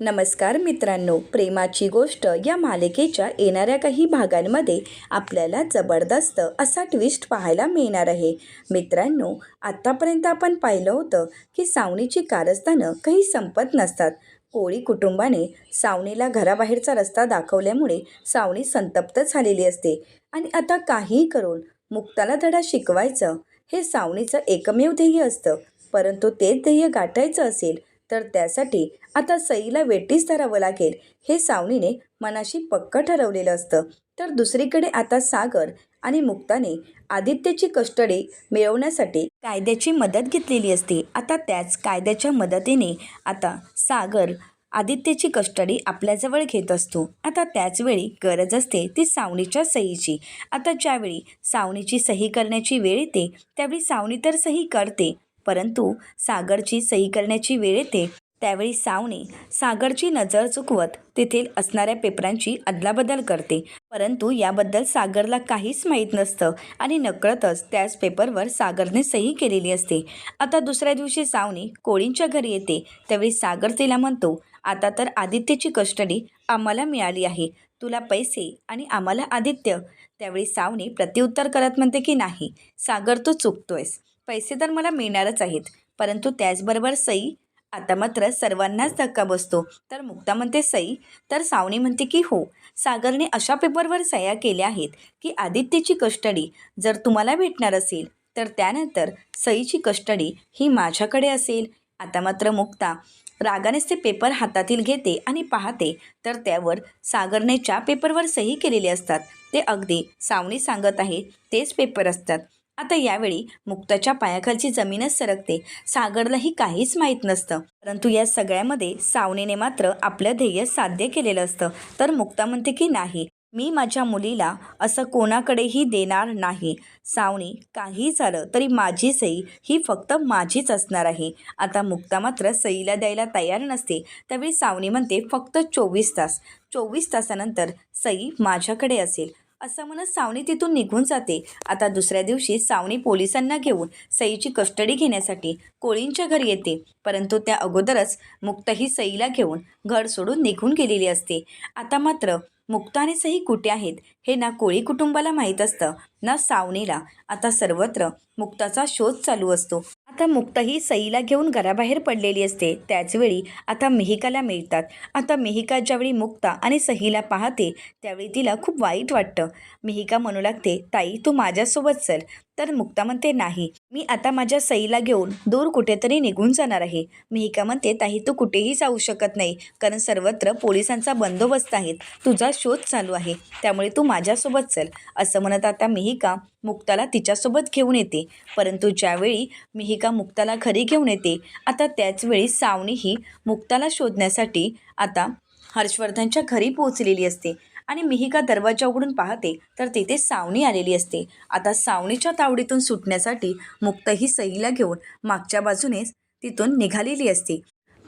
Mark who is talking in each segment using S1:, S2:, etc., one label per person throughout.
S1: नमस्कार मित्रांनो प्रेमाची गोष्ट या मालिकेच्या येणाऱ्या काही भागांमध्ये आपल्याला जबरदस्त असा ट्विस्ट पाहायला मिळणार आहे. मित्रांनो आत्तापर्यंत आपण पाहिलं होतं की सावनीची कारस्थानं काही संपत नसतात. कोळी कुटुंबाने सावनीला घराबाहेरचा रस्ता दाखवल्यामुळे सावनी संतप्त झालेली असते. आणि आता काहीही करून मुक्ताला धडा शिकवायचं हे सावनीचं एकमेव ध्येय असतं. परंतु तेच ध्येय गाठायचं असेल तर त्यासाठी आता सईला वेटीस धरावं लागेल हे सावनीने मनाशी पक्क ठरवलेलं असतं. तर दुसरीकडे आता सागर आणि मुक्ताने आदित्यची कस्टडी मिळवण्यासाठी कायद्याची मदत घेतलेली असते. आता त्याच कायद्याच्या मदतीने आता सागर आदित्यची कस्टडी आपल्याजवळ घेत असतो. आता त्याचवेळी गरज असते ती सावनीच्या सहीची आता ज्यावेळी सावनीची सही करण्याची वेळ येते त्यावेळी सावनी तर सही करते. परंतु सागरची सही करण्याची वेळ येते त्यावेळी सावनी सागरची नजर चुकवत तेथील असणाऱ्या पेपरांची अदलाबदल करते. परंतु याबद्दल सागरला काहीच माहीत नसतं आणि नकळतच त्याच पेपरवर सागरने सही केलेली असते. आता दुसऱ्या दिवशी सावनी कोळींच्या घरी येते त्यावेळी सागर तिला म्हणतो आता तर आदित्यची कस्टडी आम्हाला मिळाली आहे तुला पैसे आणि आम्हाला आदित्य. त्यावेळी सावनी प्रत्युत्तर करत म्हणते की नाही सागर तू चुकतोयस. पैसे तर मला मिळणारच आहेत. परंतु त्याचबरोबर सई आता मात्र सर्वांनाच धक्का बसतो. तर मुक्ता म्हणते सई तर सावनी म्हणते की हो सागरने अशा पेपरवर सह्या केल्या आहेत की आदित्यची कस्टडी जर तुम्हाला भेटणार असेल तर त्यानंतर सईची कस्टडी ही माझ्याकडे असेल आता मात्र मुक्ता रागानेच ते पेपर हातातील घेते आणि पाहते तर त्यावर सागरने ज्या पेपरवर सही केलेली असतात ते अगदी सावणी सांगत आहे तेच पेपर असतात. आता यावेळी मुक्ताच्या पायाखालची जमीनच सरकते. सागरलाही काहीच माहीत नसतं. परंतु या सगळ्यामध्ये सावनेने मात्र आपलं ध्येय साध्य केलेलं असतं. तर मुक्ता म्हणते की नाही मी माझ्या मुलीला असं कोणाकडेही देणार नाही. सावनी काही झालं तरी माझी सई ही फक्त माझीच असणार आहे. आता मुक्ता मात्र सईला द्यायला तयार नसते. त्यावेळी सावनी म्हणते फक्त चोवीस तास. चोवीस तासानंतर सई माझ्याकडे असेल. असं म्हणत सावनी तिथून निघून जाते. आता दुसऱ्या दिवशी सावनी पोलिसांना घेऊन सईची कस्टडी घेण्यासाठी कोळींच्या घरी येते. परंतु त्या अगोदरच मुक्त ही सईला घेऊन घर सोडून निघून गेलेली असते. आता मात्र मुक्ता आणि सई कुठे आहेत हे ना कोळी कुटुंबाला माहीत असतं ना सावनीला. आता सर्वत्र मुक्ताचा शोध चालू असतो. आता मुक्ताही सईला घेऊन घराबाहेर पडलेली असते. त्याचवेळी आता मेहिकाला मिळतात. आता मेहिका ज्यावेळी मुक्ता आणि सहीला पाहते त्यावेळी तिला खूप वाईट वाटतं. मिहिका म्हणू लागते ताई तू माझ्यासोबत चल. तर मुक्ता म्हणते नाही मी आता माझ्या सईला घेऊन दूर कुठेतरी निघून जाणार आहे. मिहिका म्हणते ताई तू कुठेही जाऊ शकत नाही कारण सर्वत्र पोलिसांचा बंदोबस्त आहे. तुझा शोध चालू आहे. त्यामुळे तू माझ्यासोबत चल. असं म्हणत आता मिहिका मुक्ताला तिच्यासोबत घेऊन येते. परंतु ज्यावेळी मिहिका मुक्ताला घरी घेऊन येते आता त्याचवेळी सावनीही मुक्ताला शोधण्यासाठी आता हर्षवर्धनच्या घरी पोहोचलेली असते. आणि मिहिका दरवाजा उघडून पाहते तर तिथे सावणी आलेली असते. आता सावणीच्या तावडीतून सुटण्यासाठी मुक्त ही सईला घेऊन मागच्या बाजूनेच तिथून निघालेली असते.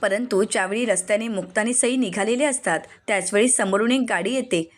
S1: परंतु ज्यावेळी रस्त्याने मुक्ताने सई निघालेले असतात त्याचवेळी समोरून एक गाडी येते.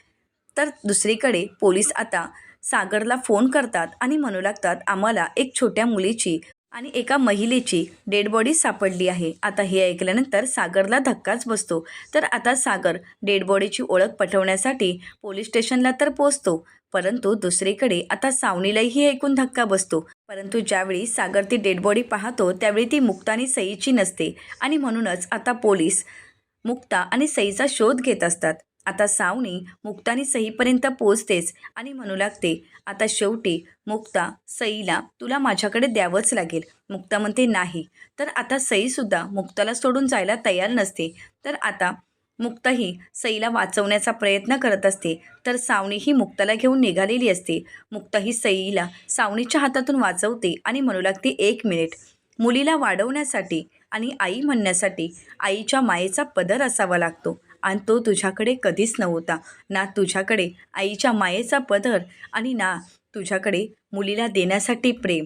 S1: तर दुसरीकडे पोलीस आता सागरला फोन करतात आणि म्हणू लागतात आम्हाला एक छोट्या मुलीची आणि एका महिलेची डेड बॉडी सापडली आहे. आता हे ऐकल्यानंतर सागरला धक्काच बसतो. तर आता सागर डेड बॉडीची ओळख पटवण्यासाठी पोलीस स्टेशनला तर पोचतो परंतु दुसरीकडे आता सावनीलाही ऐकून धक्का बसतो. परंतु ज्यावेळी सागर ती डेड बॉडी पाहतो त्यावेळी ती मुक्ता आणि सईची नसते. आणि म्हणूनच आता पोलीस मुक्ता आणि सईचा शोध घेत असतात. आता सावनी मुक्तानी सईपर्यंत पोचतेच आणि म्हणू लागते आता शेवटी मुक्ता सईला तुला माझ्याकडे द्यावंच लागेल. मुक्ता म्हणते नाही. तर आता सईसुद्धा मुक्ताला सोडून जायला तयार नसते. तर आता मुक्ताही सईला वाचवण्याचा प्रयत्न करत असते. तर सावनी ही मुक्ताला घेऊन निघालेली असते. मुक्ता ही सईला सावनीच्या हातातून वाचवते आणि म्हणू लागते एक मिनिट. मुलीला वाढवण्यासाठी आणि आई म्हणण्यासाठी आईच्या मायेचा पदर असावा लागतो. आणि तो तुझ्याकडे कधीच नव्हता. ना तुझ्याकडे आईच्या मायेचा पदर आणि ना तुझ्याकडे मुलीला देण्यासाठी प्रेम.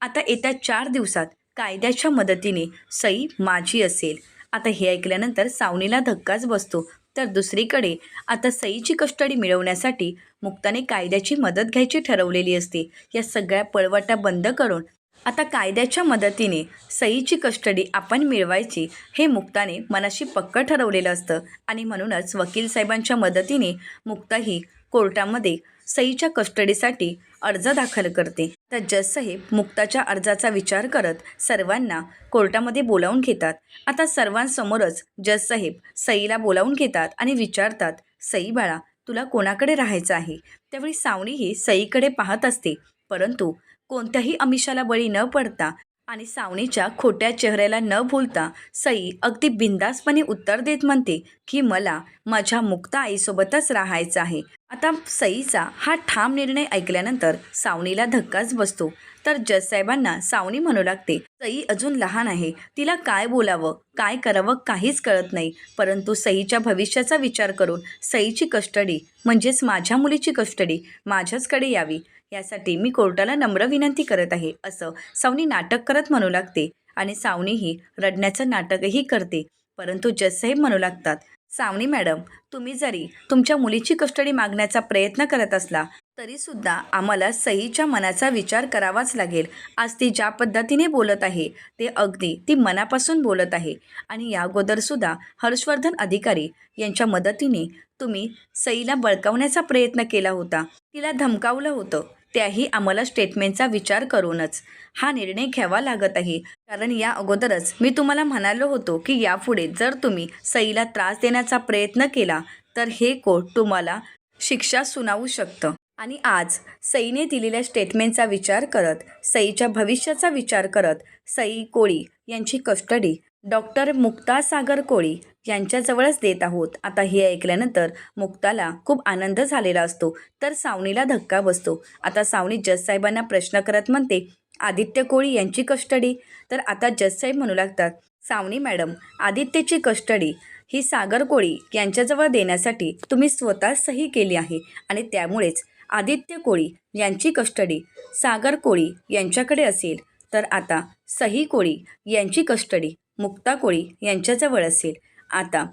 S1: आता येत्या चार दिवसात कायद्याच्या मदतीने सई माझी असेल. आता हे ऐकल्यानंतर सावनीला धक्काच बसतो. तर दुसरीकडे आता सईची कस्टडी मिळवण्यासाठी मुक्ताने कायद्याची मदत घ्यायची ठरवलेली असते. या सगळ्या पळवाटा बंद करून आता कायद्याच्या मदतीने सईची कस्टडी आपण मिळवायची हे मुक्ताने मनाशी पक्क ठरवलेलं असतं. आणि म्हणूनच वकील साहेबांच्या मदतीने मुक्ताही कोर्टामध्ये सईच्या कस्टडीसाठी अर्ज दाखल करते. तर जज साहेब मुक्ताच्या अर्जाचा विचार करत सर्वांना कोर्टामध्ये बोलावून घेतात. आता सर्वांसमोरच जज साहेब सईला बोलावून घेतात आणि विचारतात सई बाळा तुला कोणाकडे राहायचं आहे? त्यावेळी सावणी ही सईकडे पाहत असते. परंतु कोणत्याही अमिषाला बळी न पडता आणि सावणीच्या खोट्या चेहऱ्याला न भूलता सई अगदी बिंदासपणे उत्तर देत म्हणते की मला माझ्या मुक्ता आईसोबतच राहायचं आहे. आता सईचा हा ठाम निर्णय ऐकल्यानंतर सावणीला धक्काच बसतो. तर जजसाहेबांना सावणी म्हणू लागते सई अजून लहान आहे तिला काय बोलावं काय करावं काहीच कळत नाही. परंतु सईच्या भविष्याचा विचार करून सईची कस्टडी म्हणजेच माझ्या मुलीची कस्टडी माझ्याचकडे यावी. यासाठी मी कोर्टाला नम्र विनंती करत आहे असं सावनी नाटक करत म्हणू लागते आणि सावनीही रडण्याचं नाटकही करते. परंतु जजसाहेब म्हणू लागतात सावनी मॅडम तुम्ही जरी तुमच्या मुलीची कस्टडी मागण्याचा प्रयत्न करत असला तरीसुद्धा आम्हाला सईच्या मनाचा विचार करावाच लागेल. आज ती ज्या पद्धतीने बोलत आहे ते अगदी ती मनापासून बोलत आहे. आणि या अगोदरसुद्धा हर्षवर्धन अधिकारी यांच्या मदतीने तुम्ही सईला बळकावण्याचा प्रयत्न केला होता. तिला धमकावलं होतं. त्याही आम्हाला स्टेटमेंटचा विचार करूनच. हा निर्णय घ्यावा लागत आहे कारण या अगोदरच मी तुम्हाला म्हणालो होतो की यापुढे जर तुम्ही सईला त्रास देण्याचा प्रयत्न केला तर हे कोर्ट तुम्हाला शिक्षा सुनावू शकतं. आणि आज सईने दिलेल्या स्टेटमेंटचा विचार करत सईच्या भविष्याचा विचार करत सई कोळी यांची कस्टडी डॉक्टर मुक्ता सागर कोळी यांच्याजवळच देत आहोत. आता हे ऐकल्यानंतर मुक्ताला खूप आनंद झालेला असतो. तर सावनीला धक्का बसतो. आता सावनी जससाहेबांना प्रश्न करत म्हणते आदित्य कोळी यांची कस्टडी? तर आता जससाहेब म्हणू लागतात सावनी मॅडम आदित्यची कस्टडी ही सागर कोळी यांच्याजवळ देण्यासाठी तुम्ही स्वतः सही केली आहे आणि त्यामुळेच आदित्य कोळी यांची कस्टडी सागर कोळी यांच्याकडे असेल. तर आता सही कोळी यांची कस्टडी मुक्ता कोळी यांच्याजवळ असेल. आता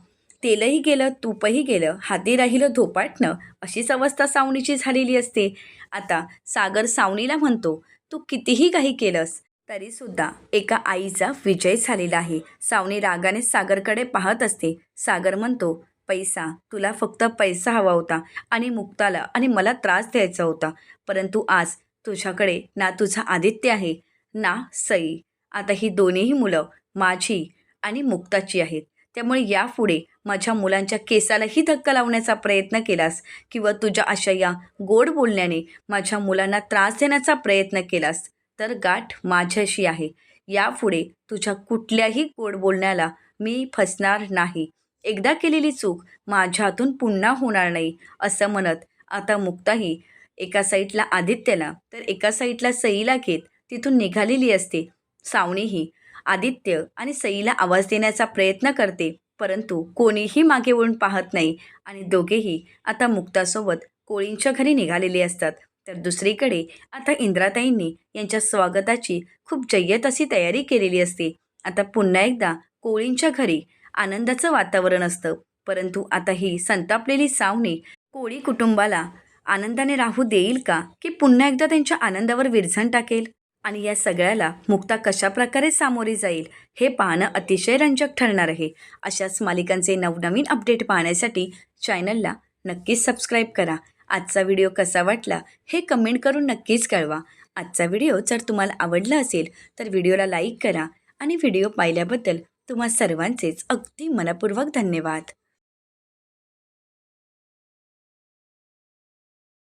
S1: तेलही गेलं तूपही गेलं हाती राहिलं धोपाटणं अशीच अवस्था सावणीची झालेली असते. आता सागर सावणीला म्हणतो तू कितीही काही केलंस तरीसुद्धा एका आईचा विजय झालेला आहे. सावनी रागाने सागरकडे पाहत असते. सागर म्हणतो पैसा तुला फक्त पैसा हवा होता आणि मुक्ताला आणि मला त्रास द्यायचा होता. परंतु आज तुझ्याकडे ना तुझा आदित्य आहे ना सई. आता ही दोन्हीही मुलं माझी आणि मुक्ताची आहेत. त्यामुळे यापुढे माझ्या मुलांच्या केसालाही धक्का लावण्याचा प्रयत्न केलास किंवा तुझ्या अशा या गोड बोलण्याने माझ्या मुलांना त्रास देण्याचा प्रयत्न केलास तर गाठ माझ्याशी आहे. यापुढे तुझ्या कुठल्याही गोड बोलण्याला मी फसणार नाही. एकदा केलेली चूक माझ्या हातून पुन्हा होणार नाही असं म्हणत आता मुक्ताही एका साईडला आदित्यला तर एका साईडला सईला घेत तिथून निघालेली असते. सावणीही आदित्य आणि सईला आवाज देण्याचा प्रयत्न करते परंतु कोणीही मागे वळून पाहत नाही आणि दोघेही आता मुक्तासोबत कोळींच्या घरी निघालेले असतात. तर दुसरीकडे आता इंद्राताईंनी यांच्या स्वागताची खूप जय्यत अशी तयारी केलेली असते. आता पुन्हा एकदा कोळींच्या घरी आनंदाचं वातावरण असतं परंतु आता ही संतापलेली सावणी कोळी कुटुंबाला आनंदाने राहू देईल का की पुन्हा एकदा त्यांच्या आनंदावर विरझण टाकेल? आणि या सगळ्याला मुक्ता कशाप्रकारे सामोरी जाईल हे पाहणं अतिशय रंजक ठरणार आहे. अशाच मालिकांचे नवनवीन अपडेट पाहण्यासाठी चॅनलला नक्कीच सबस्क्राईब करा. आजचा व्हिडिओ कसा वाटला हे कमेंट करून नक्कीच कळवा. आजचा व्हिडिओ जर तुम्हाला आवडला असेल तर व्हिडिओला लाईक करा आणि व्हिडिओ पाहिल्याबद्दल तुम्हा सर्वांचेच अगदी मनपूर्वक धन्यवाद.